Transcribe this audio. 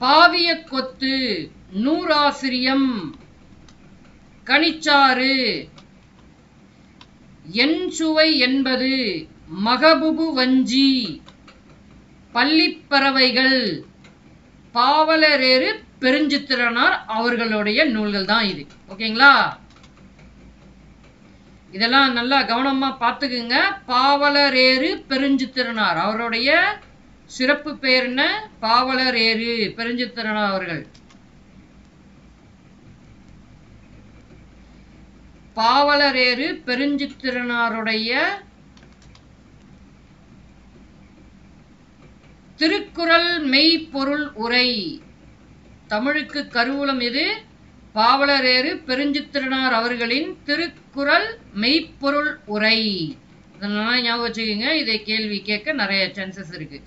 பாவிய கொத்து நூறாசிரியம் கனிச்சாறு. என் சுவை என்பது மகபுபு வஞ்சி பள்ளிப்பறவைகள். பாவலரேறு பெருஞ்சித்திரனார் அவர்களுடைய நூல்கள் தான் இது. ஓகேங்களா? இதெல்லாம் நல்லா கவனமா பார்த்துக்குங்க. பாவலரேறு பெருஞ்சித்திரனார் அவருடைய சிறப்பு பெயர் என்ன? பாவலரேறு பெருஞ்சித்திரனார் அவர்கள். பாவலரேறு பெருஞ்சித்திரனாருடைய திருக்குறள் மெய்ப்பொருள் உரை. தமிழுக்கு கருவூலம் இது. பாவலரேறு பெருஞ்சித்திரனார் அவர்களின் திருக்குறள் மெய்ப்பொருள் உரை. இதெல்லாம் ஞாபகம் வச்சுக்கோங்க. இதை கேள்வி கேட்க நிறைய சான்சஸ் இருக்கு.